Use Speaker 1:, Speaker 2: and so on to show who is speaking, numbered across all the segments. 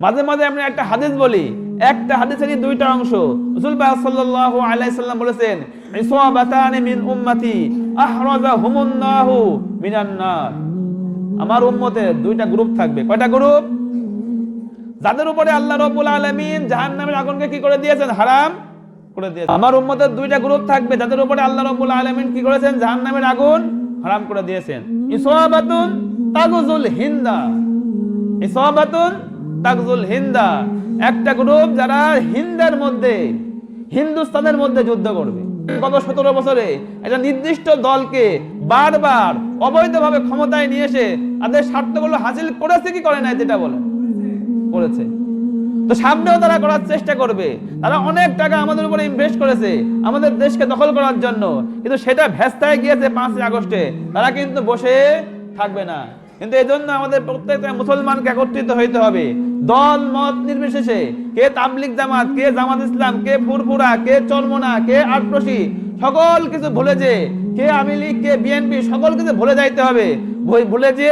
Speaker 1: মাঝে মাঝে আমরা একটা হাদিস বলি, একটা হাদিসেরই দুইটা অংশ। রাসূল পাক সাল্লাল্লাহু আলাইহি সাল্লাম বলেছেন, ইসওয়াবাতানি মিন উম্মতি আহরাজাহুমুল্লাহু মিনান নার। আমার উম্মতের দুইটা গ্রুপ থাকবে। কয়টা গ্রুপ? যাদের উপরে আল্লাহ রাব্বুল আলামিন জাহান্নামের আগুনকে কি করে দিয়েছেন? হারাম করে দিয়েছেন। আমার উম্মতের দুইটা গ্রুপ থাকবে। যাদের উপরে আল্লাহ রাব্বুল আলামিন কি করেছেন? জাহান্নামের আগুন হারাম করে দিয়েছেন। ইসওয়াবাতুন তাগুজুল হিন্দা। ইসওয়াবাতুন তাগজুল হিন্দা। একটা গ্রুপ যারা হিন্দার মধ্যে, হিন্দুস্তানের মধ্যে যুদ্ধ করবে। গত সতেরো বছরে একটা নির্দিষ্ট দলকে বারবার অবৈধভাবে ক্ষমতায় নিয়ে এসে তাদের স্বার্থগুলো হাসিল করেছে কি করে নাই যেটা বলে? করেছে। তো সামনেও তারা করার চেষ্টা করবে। তারা অনেক টাকা আমাদের উপরে ইনভেস্ট করেছে আমাদের দেশকে দখল করার জন্য। কিন্তু সেটা ভেস্তায় গিয়েছে পাঁচই আগস্টে। তারা কিন্তু বসে থাকবে না। কিন্তু এই জন্য আমাদের প্রত্যেকটা মুসলমানকে একত্রিত হইতে হবে। দল, মত নির্বিশেষে কে তাবলিক জামাত, কে জামাত ইসলাম, কে ফুরফুরা, কে চরমনা, কে আটপ্রসি সকল কিছু ভুলে যে কে আওয়ামী লীগ, কে বিএনপি, সকল কিছু ভুলে যাইতে হবে। ভুল- যে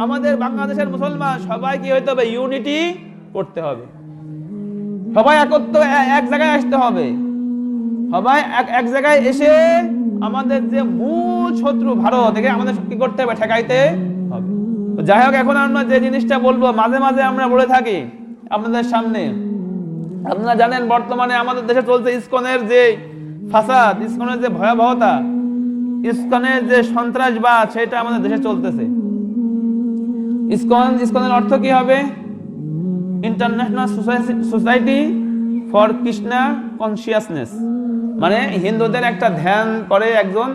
Speaker 1: আমাদের বাংলাদেশের মুসলমান সবাই কি হইতে হবে? ইউনিটি করতে হবে। সবাই একত্র এক জায়গায় আসতে হবে। সবাই এক এক জায়গায় এসে আমাদের যে মূল শত্রু ভারত, একে আমাদের কি করতে হবে? ঠেকাইতে হবে। যাই হোক, এখন আমরা যে জিনিসটা বলব, মাঝে মাঝে আমরা বলে থাকি আপনাদের সামনে। আপনারা জানেন, বর্তমানে আমাদের দেশে চলছে ইসকনের যে ফাসাদ, ইসকনের যে ভয়াবহতা, ইসকনের যে সন্ত্রাসবাদ, সেটা আমাদের দেশে চলতেছে। ইসকন, ইসকনের অর্থ কি হবে? International Society for Krishna Consciousness মানে হিন্দুদের একটা ধ্যান করে একজন।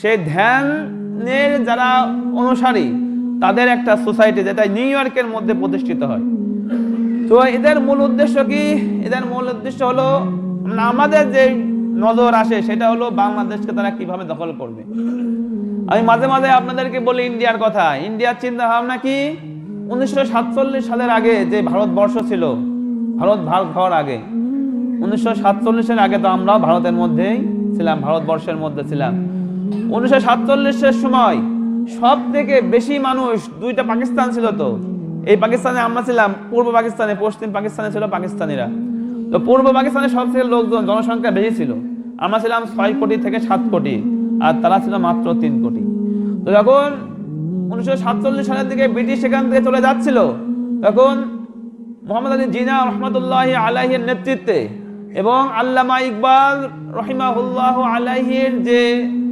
Speaker 1: সেই ধ্যানের যারা অনুসারী তাদের একটা সোসাইটি যেটা নিউ ইয়র্কের মধ্যে প্রতিষ্ঠিত হয়। তো এদের মূল উদ্দেশ্য কি? এদের মূল উদ্দেশ্য হলো আমাদের যে নজর আসে, সেটা হলো বাংলাদেশকে তারা কীভাবে দখল করবে। আমি মাঝে মাঝে আপনাদেরকে বলি ইন্ডিয়ার কথা। ইন্ডিয়ার চিন্তা ভাবনা কি? উনিশশো সাতচল্লিশ সালের আগে যে ভারতবর্ষ ছিল, ভারত ভারত হওয়ার আগে, উনিশশো সাতচল্লিশের আগে তো আমরা ভারতের মধ্যেই ছিলাম, ভারতবর্ষের মধ্যে ছিলাম। উনিশশো সাতচল্লিশের সময় সব থেকে বেশি মানুষ, দুইটা পাকিস্তান ছিল তো। এই পাকিস্তানে আমরা ছিলাম, পূর্ব পাকিস্তানে, পশ্চিম পাকিস্তানে ছিল পাকিস্তানিরা। তো পূর্ব পাকিস্তানে সব থেকে লোকজন, জনসংখ্যা বেশি ছিল। আমরা ছিলাম ছয় কোটি থেকে সাত কোটি, আর তারা ছিল মাত্র তিন কোটি। তো যখন উনিশশো সাতচল্লিশ সালের দিকে ব্রিটিশ সেখান থেকে চলে যাচ্ছিল, তখন মোহাম্মদ আলী জিনা রহমতুল্লাহ আলাহির নেতৃত্বে এবং আল্লামা ইকবাল রহিমাহুল্লাহ আলাহির যে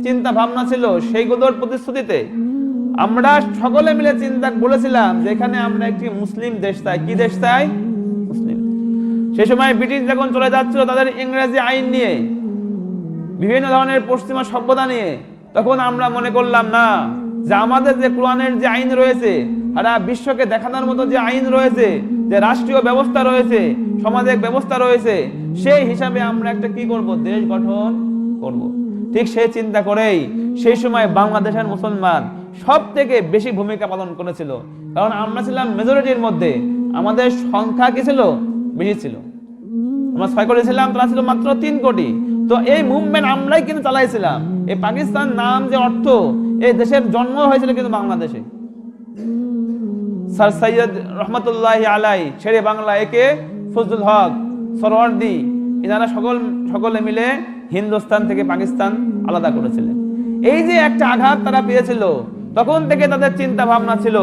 Speaker 1: চিন্তা ভাবনা ছিল সেইগুলোর প্রতিশ্রুতিতে। আমরা সকলে মিলে চিন্তা বলেছিলাম যে এখানে আমরা একটি মুসলিম দেশ চাই। কি দেশ চাই? মুসলিম। সেই সময় ব্রিটিশ যখন চলে যাচ্ছিল তাদের ইংরেজি আইন নিয়ে, বিভিন্ন ধরনের পশ্চিমা সভ্যতা নিয়ে, তখন আমরা মনে করলাম, না, যে আমাদের যে কোরআনের যে আইন রয়েছে, সারা বিশ্বকে দেখানোর মতো যে আইন রয়েছে, যে রাষ্ট্রীয় ব্যবস্থা রয়েছে সামাজিক ব্যবস্থা রয়েছে, সেই হিসাবে আমরা একটা কি করব? দেশ গঠন করব। ঠিক সেই চিন্তা করেই সেই সময় বাংলাদেশের মুসলমান সব থেকে বেশি ভূমিকা পালন করেছিল। কারণ আমরা ছিলাম মেজরিটির মধ্যে। আমাদের সংখ্যা কি ছিল? বেশি ছিল। আমরা ছয় কোটি ছিলাম, তারা ছিল মাত্র তিন কোটি। তো এই মুভমেন্ট আমরাই কিন্তু চালাইছিলাম। এই পাকিস্তান নাম যে অর্থ, এই দেশের জন্ম হয়েছিল কিন্তু বাংলাদেশে। স্যার সৈয়দ রহমতুল্লাহ আলাই ছেড়ে বাংলা একে ফজলুল হক, সরওয়ার্দি, এনারা সকল সকলে মিলে হিন্দুস্তান থেকে পাকিস্তান আলাদা করেছিলেন। এই যে একটা আঘাত তারা পেয়েছিল, তখন থেকে তাদের চিন্তা ভাবনা ছিল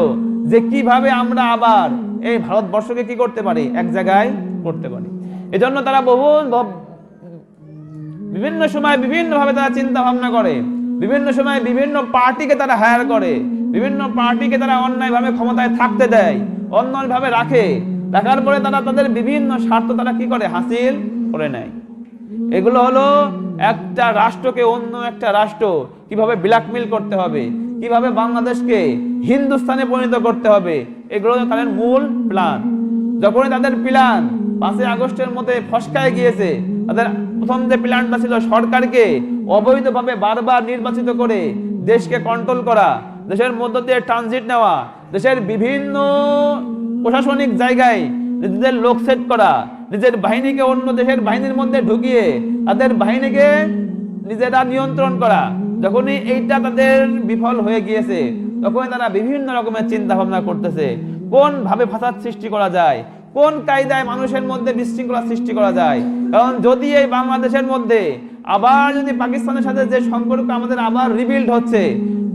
Speaker 1: যে কীভাবে আমরা আবার এই ভারতবর্ষকে কি করতে পারি, এক জায়গায় করতে পারি। এজন্য তারা বহু বিভিন্ন সময় বিভিন্ন ভাবে তারা চিন্তা ভাবনা করে, বিভিন্ন সময় বিভিন্ন পার্টিকে তারা হায়ার করে, বিভিন্ন পার্টিকে তারা অন্যায়ভাবে ক্ষমতায় থাকতে দেয় অন্যায়ভাবে রাখে। রাখার পরে তারা তাদের বিভিন্ন স্বার্থ তারা কি করে, হাসিল করে নেয়। এগুলো হলো একটা রাষ্ট্রকে অন্য একটা রাষ্ট্র কীভাবে ব্ল্যাকমেল করতে হবে, কীভাবে বাংলাদেশকে হিন্দুস্তানে পরিণত করতে হবে, এগুলো তাদের মূল প্ল্যান যখনই তাদের প্ল্যান পাঁচই আগস্টের মধ্যে ফসকায় গিয়েছে, তাদের প্রথম যে প্ল্যানটা ছিল সরকারকে অবৈধভাবে বারবার নির্বাচিত করে দেশকে কন্ট্রোল করা, দেশের মধ্য দিয়ে ট্রানজিট নেওয়া, দেশের বিভিন্ন প্রশাসনিক জায়গায় নিজেদের লোক সেট করা, নিজের বাহিনীকে অন্য দেশের বাহিনীর মধ্যে ঢুকিয়ে তাদের বাহিনীকে নিজেরা নিয়ন্ত্রণ করা। যখনই এইটা তাদের বিফল হয়ে গিয়েছে তখন তারা বিভিন্ন রকমের চিন্তা ভাবনা করতেছে। কোন ভাবে ফাসাদ সৃষ্টি করা যায়? কোন কায়দায় মানুষের মধ্যে বিশৃঙ্খলা সৃষ্টি করা যায়? কারণ যদি এই বাংলাদেশের মধ্যে আবার যদি পাকিস্তানের সাথে যে সম্পর্ক আমাদের আবার রিবিল্ড হচ্ছে,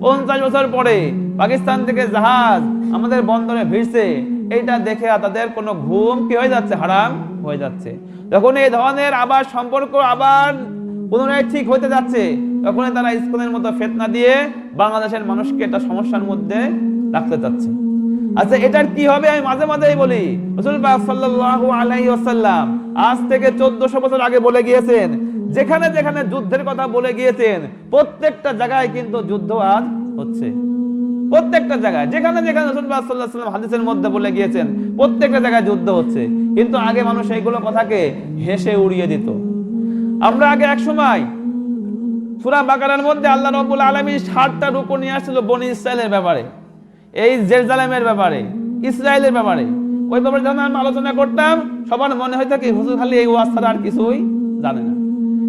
Speaker 1: পঞ্চাশ বছর পরে পাকিস্তান থেকে জাহাজ আমাদের বন্দরে ভিড়ছে এইটা দেখে তাদের কোনো ঘুম কি হয়ে যাচ্ছে? হারাম হয়ে যাচ্ছে। যখন এই ধরনের আবার সম্পর্ক আবার পুনরায় ঠিক হতে যাচ্ছে তখন তারা ইস্কনের মতো ফেতনা দিয়ে বাংলাদেশের মানুষকে একটা সমস্যার মধ্যে রাখতে চাচ্ছে। আচ্ছা এটার কি হবে? আমি মাঝে মাঝেই বলি সাল্লাল্লাহু আজ থেকে 1400 বছর আগে বলে গিয়েছেন, যেখানে যেখানে যুদ্ধের কথা বলে গিয়েছেন, প্রত্যেকটা জায়গায় কিন্তু যুদ্ধ আজ হচ্ছে। প্রত্যেকটা জায়গায়, যেখানে যেখানে রসুল পাক সাল্লাল্লাহু আলাইহি ওয়াসাল্লাম হাদিসের মধ্যে বলে গিয়েছেন, প্রত্যেকটা জায়গায় যুদ্ধ হচ্ছে। কিন্তু আগে মানুষ এইগুলো কথাকে হেসে উড়িয়ে দিত। আমরা আগে এক সময় সূরা বাকারার মধ্যে আল্লাহ রাব্বুল আলামিন 60টা রূপ নিয়ে আসছিল বনি ইসরায়েলের ব্যাপারে, এই জেরুজালেমের ব্যাপারে ইসরায়েলের ব্যাপারে। ওই ব্যাপারে যখন আমি আলোচনা করতাম, সবার মনে হয়ে থাকে হুজুর খালি এই ওয়াজ আর কিছুই জানে না।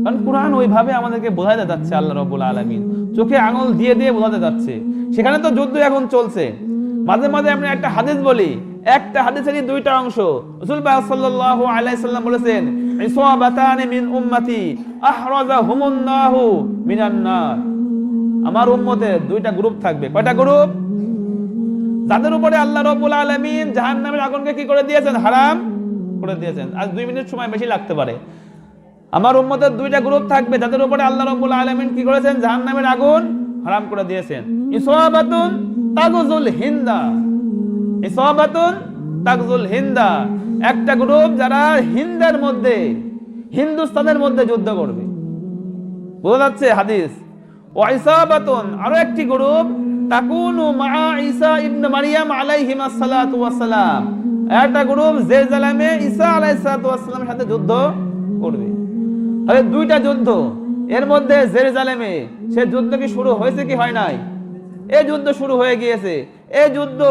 Speaker 1: কারণ কোরআন ওইভাবে আমাদেরকে বোঝাতে যাচ্ছে আল্লাহ রব্বুল আলামিন। চোখে আঙুল দিয়ে দিয়ে বোঝাতে যাচ্ছে। সেখানে তো যুদ্ধ এখন চলছে। মাঝে মাঝে আমরা একটা হাদিস বলি, একটা হাদিসেরই দুইটা অংশ। রাসূল পাক সাল্লাল্লাহু আলাইহি সাল্লাম বলেছেন ইসওয়াবাতানি মিন উম্মতি আহরাজাহুমুল্লাহু মিনান নার। আমার উম্মতের দুইটা গ্রুপ থাকবে। কয়টা গ্রুপ? যাদের উপরে আল্লাহ রব্বুল আলামিন জাহান্নামের আগুনকে কি করে দিয়েছেন? হারাম করে দিয়েছেন। আজ দুই মিনিট সময় বেশি লাগতে পারে। আমার উম্মতের দুইটা গ্রুপ থাকবে, যাদের উপরে আল্লাহ রব্বুল আলামিন কি করেছেন? জাহান্নামের আগুন হারাম করে দিয়েছেন। ইসওয়াবাতুন তাগুজুল হিন্দা। ইসওয়াবাতুন তাগজুল হিন্দা। একটা গ্রুপ যারা হিন্দের মধ্যে, হিন্দুস্তানের মধ্যে যুদ্ধ করবে। বোঝা যাচ্ছে হাদিস? ওয়াইসাবাতুন আরও একটি গ্রুপ তাকুনু মা ঈসা ইবনে মারিয়াম আলাইহিমা সালাতু ওয়াসালাম একটা গ্রুপ জেরুজালেমে ঈসা আলাইহিস সালাতু ওয়াসালামের সাথে যুদ্ধ করবে। তাহলে দুইটা যুদ্ধ। এর মধ্যে জেরুজালেমে সে যুদ্ধ কি শুরু হয়েছে কি হয় নাই? এই যুদ্ধ শুরু হয়ে গিয়েছে। এই যুদ্ধ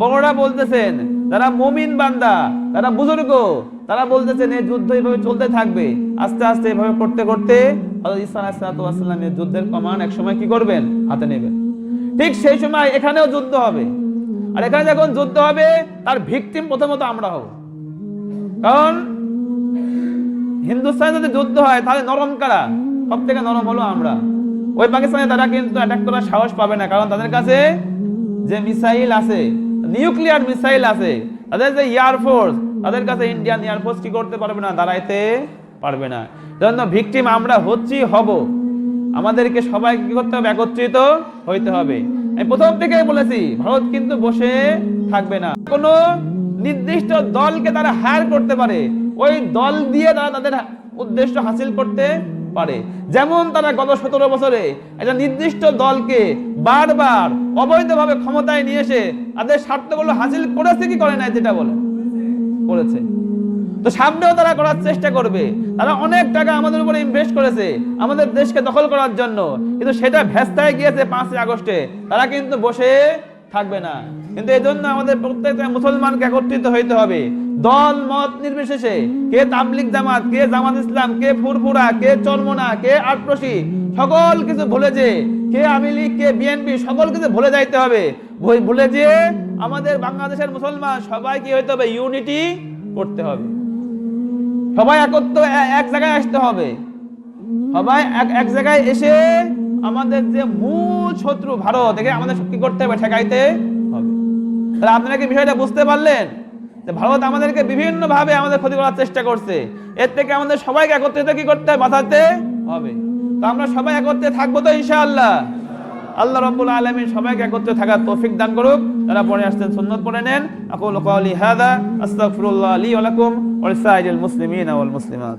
Speaker 1: বড়রা বলতেছেন যারা মুমিন বান্দা যারা বুজুর্গ। তারা বলতেছেন এই যুদ্ধ এইভাবে চলতে থাকবে। আস্তে আস্তে এভাবে করতে করতে ওয়াসাল্লামের যুদ্ধের কমান এক সময় কি করবেন? হাতে নেবেন। ঠিক সেই সময় এখানেও যুদ্ধ হবে। আর এখানে যখন যুদ্ধ হবে, তার ভিকটিম প্রথমত আমরা হব। কারণ হিন্দুস্তানে যদি যুদ্ধ হয়, তাহলে নরম কারা? সব থেকে নরম হলো আমরা। ওই পাকিস্তানে তারা কিন্তু অ্যাটাক করার সাহস পাবে না, কারণ তাদের কাছে যে মিসাইল আছে নিউক্লিয়ার মিসাইল আছে, তাদের যে এয়ারফোর্স তাদের কাছে ইন্ডিয়ান এয়ারফোর্স কি করতে পারবে না, দাঁড়াইতে পারবে না। জন্য ভিকটিম আমরা হচ্ছি, হব। আমাদেরকে সবাই কি করতে হবে? একত্রিত হইতে হবে। আমি প্রথম থেকেই বলেছি, ভারত কিন্তু বসে থাকবে না। কোনো নির্দিষ্ট দলকে তারা হায়ার করতে পারে ওই দল দিয়ে তারা তাদের উদ্দেশ্য হাসিল করতে পারে। যেমন তারা গত সতেরো বছরে একটা নির্দিষ্ট দলকে বারবার অবৈধভাবে ক্ষমতায় নিয়ে এসে তাদের স্বার্থগুলো হাসিল করেছে কি করে নাই যেটা বলে করেছে তো সামনেও তারা করার চেষ্টা করবে। তারা অনেক টাকা আমাদের উপরে ইনভেস্ট করেছে আমাদের দেশকে দখল করার জন্য। কিন্তু সেটা ভেস্তায় গিয়েছে পাঁচই আগস্টে। তারা কিন্তু বসে থাকবে না। কিন্তু এই জন্য আমাদের প্রত্যেকটা মুসলমানকে একত্রিত হইতে হবে। দল, মত নির্বিশেষে কে তাবলিক জামাত, কে জামাত ইসলাম, কে ফুরফুরা, কে চরমনা, কে আটপ্রসি সকল কিছু ভুলে যে কে আওয়ামী লীগ, কে বিএনপি, সকল কিছু ভুলে যাইতে হবে। ভুল- যে আমাদের বাংলাদেশের মুসলমান, সবাই কি হইতে হবে? ইউনিটি করতে হবে। সবাই একত্র এক জায়গায় আসতে হবে। সবাই এক এক জায়গায় এসে আমাদের যে মূল শত্রু ভারত, একে আমাদের কি করতে হবে, ঠেকাইতে হবে। তাহলে আপনারা কি বিষয়টা বুঝতে পারলেন? ভারত আমাদেরকে বিভিন্ন ভাবে আমাদের ক্ষতি করার চেষ্টা করছে। এর থেকে আমাদের সবাইকে একত্রিত কি করতে হবে? বাঁচাতে হবে। তো আমরা সবাই একত্রে থাকব তো ইনশাআল্লাহ। আল্লাহ রাব্বুল আলামিন সবাইকে একত্রে থাকার তৌফিক দান করুক। তারা পরে আসতেন সুন্নত পড়ে নেন। আকুল কওলি হাদা, আস্তাগফিরুল্লাহ লি ওয়া ওয়া লিসাইরিল ওয়াল মুসলিমাত।